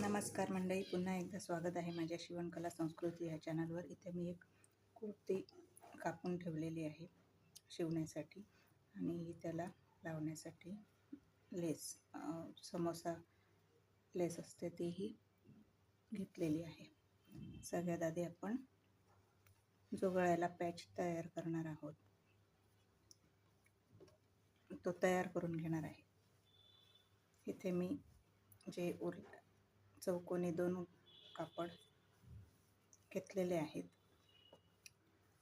नमस्कार मंडळी पुन्हा एकदा स्वागत आहे माझ्या शिवणकला संस्कृती ह्या चॅनलवर. इथे मी एक कुर्ती कापून ठेवलेली आहे शिवण्यासाठी आणि त्याला लावण्यासाठी लेस समोसा लेस असते तीही घेतलेली आहे. सगळ्यात आधी आपण जो गळ्याला पॅच तयार करणार आहोत. तो तयार करून घेणार आहे. इथे मी जे उर चौकोनी दोन कापड घेतलेले आहेत.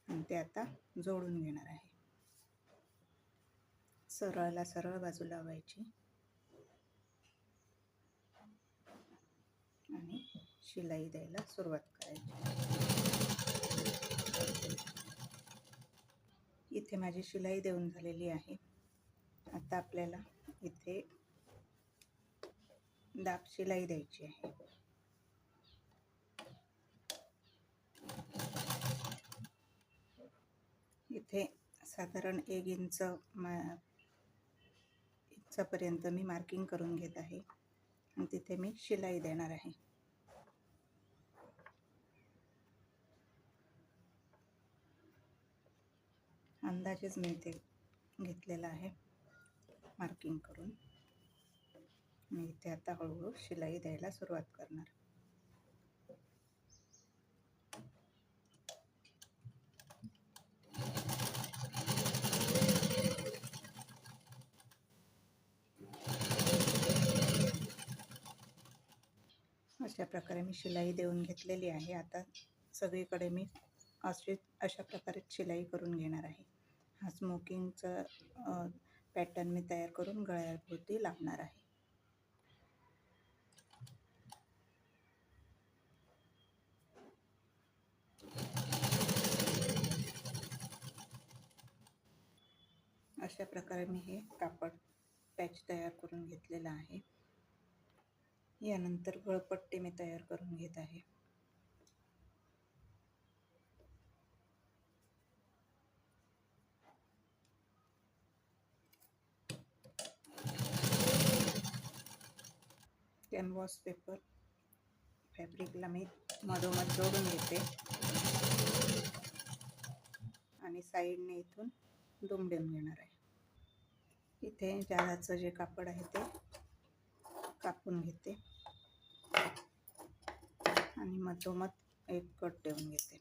आणि ते आता जोडून घेणार आहे. सरळला सरळ बाजू लावायची. आणि शिलाई द्यायला सुरुवात करायची. इथे माझी शिलाई देऊन झालेली आहे. आता आपल्याला इथे दाब शिलाई द्यायची आहे. इथे साधारण एक इंच मा इंचापर्यंत मी मार्किंग करून घेत आहे. आणि तिथे मी शिलाई देणार आहे. अंदाजेच मी इथे घेतलेला आहे मार्किंग करून. मी इथे आता हळूहळू शिलाई द्यायला सुरुवात करणार. अशा प्रकारे मी शिलाई देऊन घेतलेली आहे. आता सगळीकडे मी अशी अशा प्रकारे शिलाई करून घेणार आहे. हा स्मोकिंगचा पॅटर्न मी तयार करून गळ्याभोवती लावणार आहे. अशा प्रकारे मी हे कापड पॅच तयार करून घेतलेलं आहे. यानंतर गळपट्टी मी तयार करून घेत आहे. कॅनव्हास पेपर फॅब्रिकला मी मधोमध जोडून घेते. आणि साईडने इथून दुमडून घेणार आहे. इथे जाडाचं जे कापड आहे ते कापून घेते. आणि मधोमध एक कट देऊन घेते.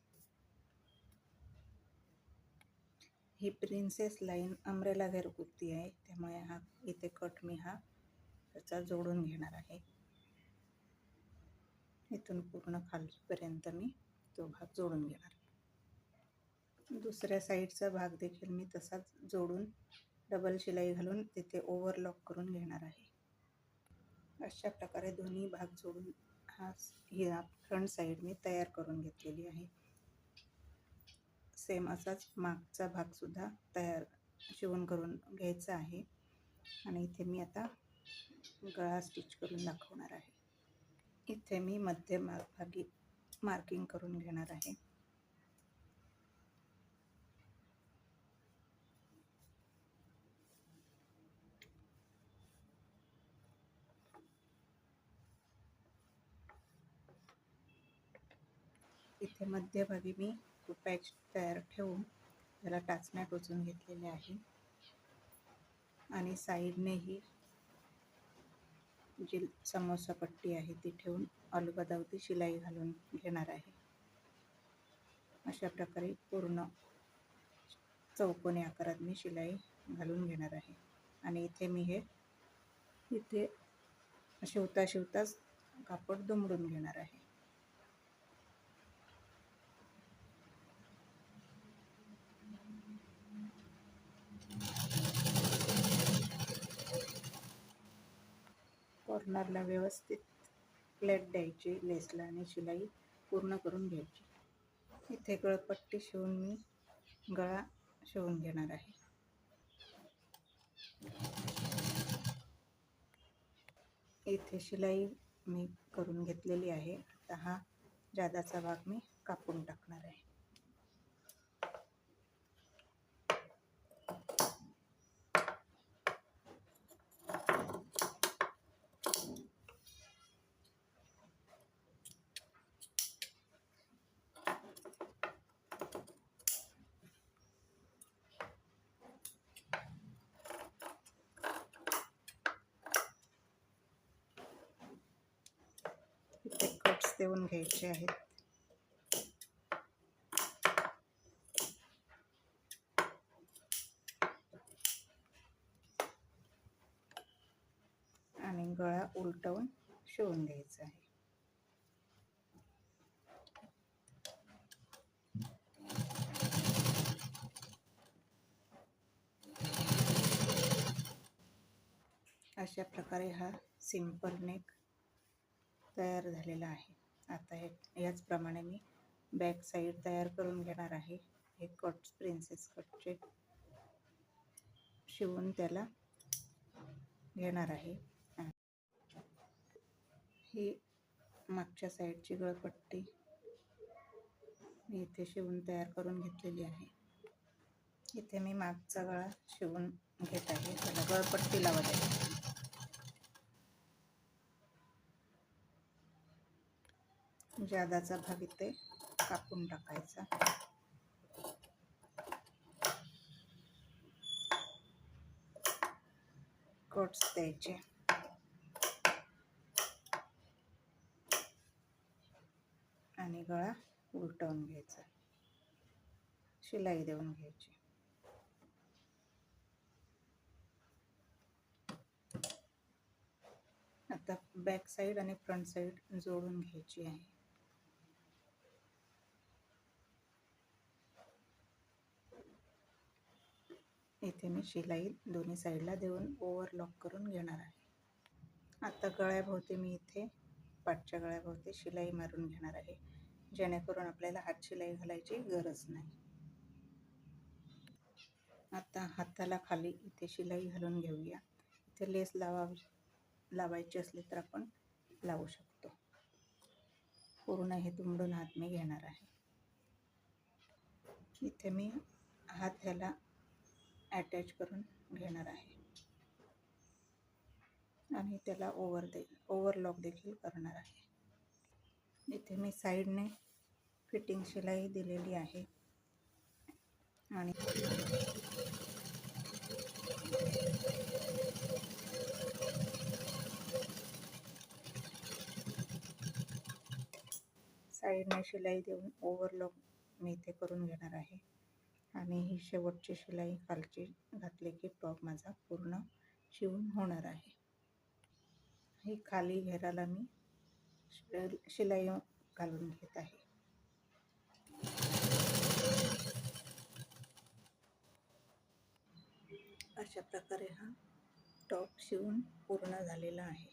ही प्रिन्सेस लाईन अमरेला घेर कुर्ती आहे. त्यामुळे हा इथे कट मी हा त्याचा जोडून घेणार आहे. इथून पूर्ण खालपर्यंत मी तो भाग जोडून घेणार. दुसऱ्या साईडचा भाग देखील मी तसाच जोडून डबल शिलाई घालून तिथे ओव्हरलॉक करून घेणार आहे. अशा प्रकारे दोन्ही भाग जोडून हा ही फ्रंट साईड मी तयार करून घेतलेली आहे. सेम असाच मागचा भागसुद्धा तयार शिवून करून घ्यायचा आहे. आणि इथे मी आता गळा स्टिच करून दाखवणार आहे. इथे मी मध्य भागी मार्किंग करून घेणार आहे. इथे मध्यभागी मी पॅच तयार ठेवून त्याला टाचण्या टोचून घेतलेल्या आहे आणि साईडनेही जी समोसा पट्टी आहे ती ठेवून अलगदावती शिलाई घालून घेणार आहे. अशा प्रकारे पूर्ण चौकोनी आकारात मी शिलाई घालून घेणार आहे. आणि इथे मी हे इथे शिवता शिवताच कापड दुमडून घेणार आहे. कॉर्नरला व्यवस्थित प्लेट द्यायची लेसला आणि शिलाई पूर्ण करून घ्यायची. इथे गळपट्टी शिवून मी गळा शिवून घेणार आहे. इथे शिलाई मी करून घेतलेली आहे. आता हा जादाचा भाग मी कापून टाकणार आहे. सेवन घ्यायचे आहेत. आणि गळा उलटवून शिवून घ्यायचा आहे. अशा प्रकारे हा सिंपल नेक तयार झालेला आहे. आता हे याचप्रमाणे मी बॅक साईड तयार करून घेणार आहे. हे कट प्रिन्सेस कटचे शिवून त्याला घेणार आहे. ही मागच्या साईडची गळपट्टी मी इथे शिवून तयार करून घेतलेली आहे. इथे मी मागचा गळा शिवून घेत आहे. त्याला गळपट्टी लावत आहे. म्हणजे जादाचा भाग इथे कापून टाकायचा. कट्स द्यायचे. आणि गळा उलटवून घ्यायचा. शिलाई देऊन घ्यायची. आता बॅक साईड आणि फ्रंट साईड जोडून घ्यायची आहे. इथे मी शिलाई दोन्ही साईडला देऊन ओव्हरलॉक करून घेणार आहे. आता गळ्याभोवती मी इथे पाठच्या गळ्याभोवती शिलाई मारून घेणार आहे. जेणेकरून आपल्याला हात शिलाई घालायची गरज नाही. आता हाताला खाली इथे शिलाई घालून घेऊया. इथे लेस लावावी लावायची असली तर आपण लावू शकतो. पूर्ण हे दुमडून हात मी घेणार आहे. इथे मी हात ह्याला अटॅच करून घेणार आहे. आणि त्याला ओव्हर दे ओव्हरलॉक देखील करणार आहे. इथे मी साईडने फिटिंग शिलाई दिलेली आहे. आणि साईडने शिलाई देऊन ओव्हरलॉक मी इथे करून घेणार आहे. आणि ही शेवटची शिलाई खालची घातली की टॉप माझा पूर्ण शिवून होणार आहे. ही खाली घेराला मी शिलाई घालून घेत आहे. अशा प्रकारे हा टॉप शिवून पूर्ण झालेला आहे.